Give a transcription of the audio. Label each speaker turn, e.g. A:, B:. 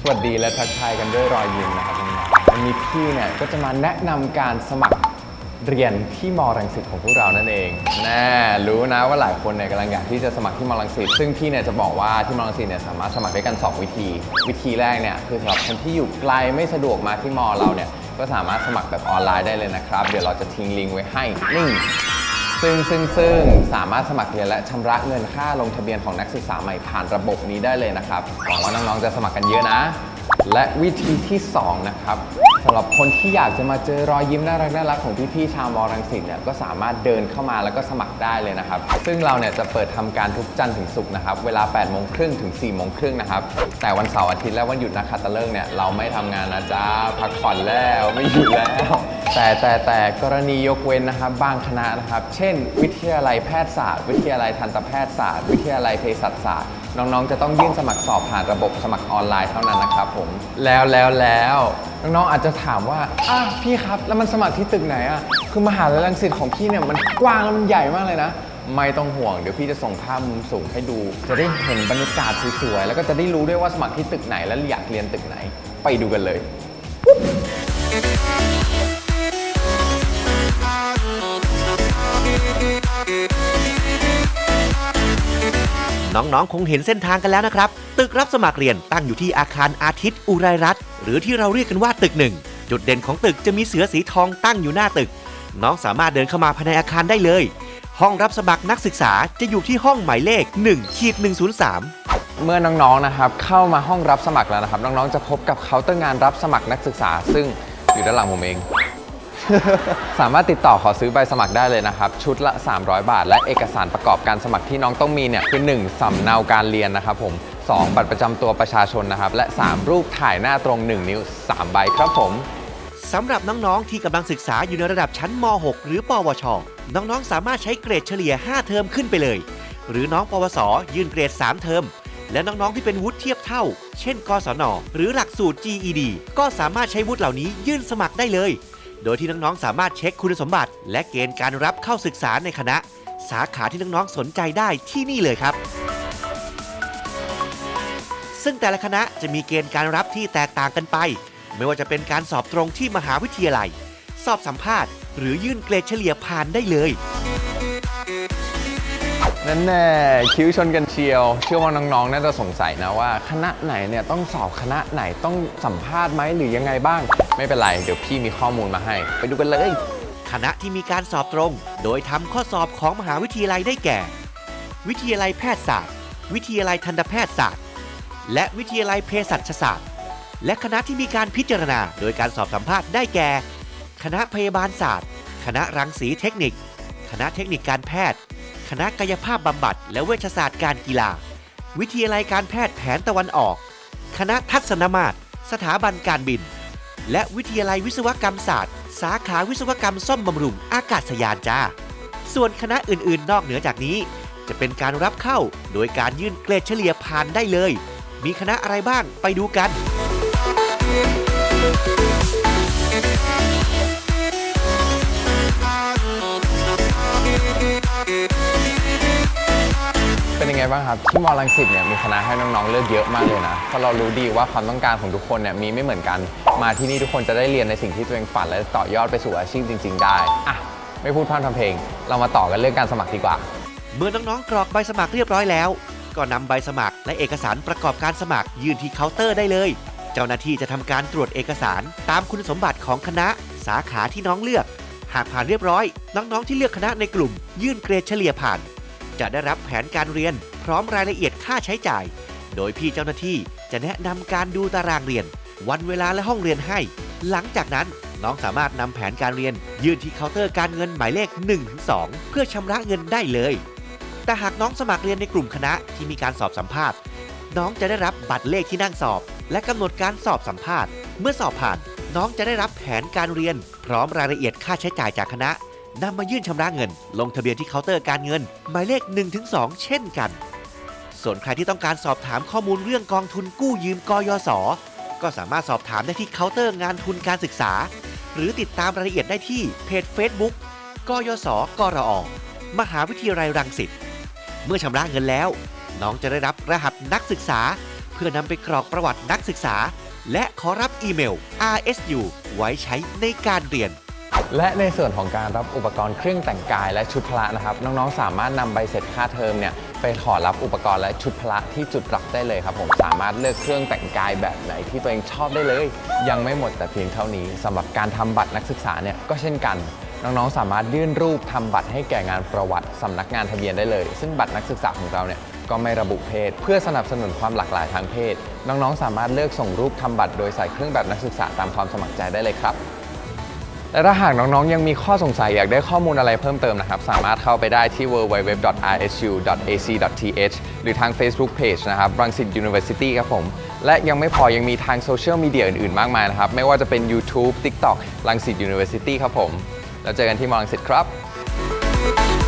A: สวัสดีและทักทายกันด้วยรอยยิ้มนะครับน้องๆวันนี้พี่เนี่ยก็จะมาแนะนำการสมัครเรียนที่มรังสิตของพวกเรานั่นเองแน่รู้นะว่าหลายคนเนี่ยกำลังอยากที่จะสมัครที่มรังสิตซึ่งพี่เนี่ยจะบอกว่าที่มรังสิตเนี่ยสามารถสมัครได้กัน 2 วิธี วิธีแรกเนี่ยคือสำหรับคนที่อยู่ไกลไม่สะดวกมาที่มอเราเนี่ยก็สามารถสมัครแบบออนไลน์ได้เลยนะครับ เดี๋ยวเราจะทิ้งลิงก์ไว้ให้นี่ ซึ่งซึ่งซึ่งสามารถสมัครเรียนและชำระเงินค่าลงทะเบียนของนักศึกษาใหม่ผ่านระบบนี้ได้เลยนะครับหวังว่าน้องๆจะสมัครกันเยอะนะ และวิธีที่ 2 นะครับ สำหรับคนที่อยากจะมาเจอรอยยิ้มน่ารักน่ารักของพี่ๆชาวมอรังสิตเนี่ยก็สามารถเดินเข้ามาแล้วก็สมัครได้เลยนะครับ ซึ่งเราเนี่ยจะเปิดทำการทุกจันทร์ถึงศุกร์นะครับ เวลา8โมงครึ่งถึง4โมงครึ่งนะครับ แต่วันเสาร์อาทิตย์และวันหยุดนักขัตฤกษ์เนี่ยเราไม่ทำงานนะจ๊ะพักผ่อนแล้วไม่อยู่แล้ว แต่แต่แต่กรณียกเว้นนะครับบางคณะนะครับ เช่น วิทยาลัยแพทยศาสตร์ วิทยาลัยทันตแพทยศาสตร์ วิทยาลัยเภสัชศาสตร์น้องๆ จะต้องยื่นสมัครสอบผ่านระบบสมัครออนไลน์เท่านั้นนะครับผมแล้วแล้วแล้ว น้องๆอาจจะถามว่าอะพี่ครับแล้วมันสมัครที่ตึกไหนอะคือมหาลัยรังสิตของพี่เนี่ยมันกว้างแล้วมันใหญ่มากเลยนะ ไม่ต้องห่วงเดี๋ยวพี่จะส่งภาพมุมสูงให้ดู จะได้เห็นบรรยากาศสวยๆแล้วก็จะได้รู้ด้วยว่าสมัครที่ตึกไหนและอยากเรียนตึกไหน ไปดูกันเลย
B: น้องๆ คงเห็นเส้นทางกันแล้วนะครับ ตึกรับสมัครเรียนตั้งอยู่ที่อาคารอาทิตย์อุไรรัตน์หรือที่เราเรียกกันว่าตึกหนึ่งจุดเด่นของตึกจะมีเสือสีทองตั้งอยู่หน้าตึก น้องสามารถเดินเข้ามาภายในอาคารได้เลย ห้องรับสมัครนักศึกษาจะอยู่ที่ห้องหมายเลข1ขีด103
A: เมื่อน้องๆ นะครับ เข้ามาห้องรับสมัครแล้วนะครับ น้องๆ จะพบกับเคาน์เตอร์งานรับสมัครนักศึกษา ซึ่งอยู่ด้านหลังผมเอง สามารถติดต่อขอซื้อใบสมัครได้เลยนะครับ ชุดละ 300 บาท และเอกสารประกอบการสมัครที่น้องต้องมีเนี่ยคือ 1. สำเนาการเรียนนะครับผม 2. บัตรประจำตัวประชาชนนะครับ และ 3. รูปถ่ายหน้าตรง 1 นิ้ว 3 ใบครับผม
B: สำหรับน้องๆ ที่กำลังศึกษาอยู่ในระดับชั้นม .6 หรือ ปวช น้องๆ สามารถใช้เกรดเฉลี่ย 5 เทอมขึ้นไปเลย หรือน้องปวส ยื่นเกรด 3 เทอม และน้องๆ ที่เป็นวุฒิเทียบเท่า เช่น กศน หรือหลักสูตร GED ก็สามารถใช้วุฒิเหล่านี้ยื่นสมัครได้เลย โดยที่น้องๆ สามารถเช็คคุณสมบัติ และเกณฑ์การรับเข้าศึกษาในคณะ สาขาที่น้องๆ สนใจได้ที่นี่เลยครับ ซึ่งแต่ละคณะจะมีเกณฑ์การรับที่แตกต่างกันไป ไม่ว่าจะเป็นการสอบตรงที่มหาวิทยาลัย สอบสัมภาษณ์ หรือยื่นเกรดเฉลี่ยผ่านได้เลย
A: นั่นแน่คิ้วชนกันเชียว เชื่อว่าน้องๆ น่าจะสงสัยนะว่า คณะไหนเนี่ยต้องสอบคณะไหนต้องสัมภาษณ์ไหมหรือยังไงบ้าง ไม่เป็นไร เดี๋ยวพี่มีข้อมูลมาให้ ไปดูกันเลย
B: คณะที่มีการสอบตรง โดยทำข้อสอบของมหาวิทยาลัยได้แก่ วิทยาลัยแพทยศาสตร์ วิทยาลัยทันตแพทยศาสตร์ และวิทยาลัยเภสัชศาสตร์ และคณะที่มีการพิจารณา โดยการสอบสัมภาษณ์ได้แก่ คณะพยาบาลศาสตร์ คณะรังสีเทคนิค คณะเทคนิคการแพทย์ คณะกายภาพบำบัด และเวชศาสตร์การกีฬา วิทยาลัยการแพทย์แผนตะวันออก คณะทัศนมาตร สถาบันการบิน และวิทยาลัยวิศวกรรมศาสตร์ สาขาวิศวกรรมซ่อมบำรุงอากาศยานจ้า ส่วนคณะอื่นๆ นอกเหนือจากนี้ จะเป็นการรับเข้าโดยการยื่นเกรดเฉลี่ยผ่านได้เลย มีคณะอะไรบ้างไปดูกัน
A: ไงบ้างครับ ที่มอลังสิตเนี่ยมีคณะให้น้องๆเลือกเยอะมากเลยนะเพราะเรารู้ดีว่าความต้องการของทุกคนเนี่ยมีไม่เหมือนกัน มาที่นี่ทุกคนจะได้เรียนในสิ่งที่ตัวเองฝันและต่อยอดไปสู่อาชีพจริง ๆ ได้อะไม่พูดพร่ำทำเพลง เรามาต่อกันเรื่องการสมัครดีกว่า
B: เมื่อน้องๆกรอกใบสมัครเรียบร้อยแล้ว ก็นำใบสมัครและเอกสารประกอบการสมัครยื่นที่เคาน์เตอร์ได้เลย เจ้าหน้าที่จะทำการตรวจเอกสารตามคุณสมบัติของคณะสาขาที่น้องเลือก หากผ่านเรียบร้อย น้องๆที่เลือกคณะในกลุ่ม ยื่นเกรดเฉลี่ยผ่าน จะได้รับแผนการเรียนพร้อมรายละเอียดค่าใช้จ่าย โดยพี่เจ้าหน้าที่จะแนะนำการดูตารางเรียน วันเวลาและห้องเรียนให้ หลังจากนั้นน้องสามารถนำแผนการเรียน ยื่นที่เคาน์เตอร์การเงินหมายเลข 1-2 เพื่อชำระเงินได้เลย แต่หากน้องสมัครเรียนในกลุ่มคณะที่มีการสอบสัมภาษณ์ น้องจะได้รับบัตรเลขที่นั่งสอบ และกำหนดการสอบสัมภาษณ์ เมื่อสอบผ่าน น้องจะได้รับแผนการเรียน พร้อมรายละเอียดค่าใช้จ่ายจากคณะ นำมายื่นชำระเงิน ลงทะเบียนที่เคาน์เตอร์การเงิน หมายเลข 1-2 เช่นกัน ส่วนใครที่ต้องการสอบถามข้อมูลเรื่องกองทุนกู้ยืมกยศก็สามารถสอบถามได้ที่เคาน์เตอร์งานทุนการศึกษา หรือติดตามรายละเอียดได้ที่เพจ Facebook กยศกรอมหาวิทยาลัยรังสิตเมื่อชำระเงินแล้ว น้องจะได้รับรหัสนักศึกษา เพื่อนำไปกรอกประวัตินักศึกษา และขอรับอีเมล RSU ไว้ใช้ในการเรียน
A: และในส่วนของการรับอุปกรณ์เครื่องแต่งกายและชุดพละนะครับ น้องๆ สามารถนำใบเสร็จค่าเทอมเนี่ยไปขอรับอุปกรณ์และชุดพละที่จุดรับได้เลยครับ ผมสามารถเลือกเครื่องแต่งกายแบบไหนที่ตัวเองชอบได้เลย ยังไม่หมดแต่เพียงเท่านี้สำหรับการทำบัตรนักศึกษาเนี่ยก็เช่นกัน น้องๆ สามารถยื่นรูปทำบัตรให้แก่งานประวัติสำนักงานทะเบียนได้เลย ซึ่งบัตรนักศึกษาของเราเนี่ยก็ไม่ระบุเพศ เพื่อสนับสนุนความหลากหลายทางเพศ น้องๆ สามารถเลือกส่งรูปทำบัตรโดยใส่เครื่องแบบนักศึกษาตามความสมัครใจได้เลยครับ และถ้าหากน้องๆ ยังมีข้อสงสัยอยากได้ข้อมูลอะไรเพิ่มเติมนะครับ สามารถเข้าไปได้ที่ www.rsu.ac.th หรือทาง Facebook Page นะครับรังสิต University ครับผม และยังไม่พอยังมีทางโซเชียลมีเดียอื่น ๆ มากมายนะครับ ไม่ว่าจะเป็น YouTube TikTok รังสิต University ครับผม แล้วเจอกันที่มอรังสิตครับ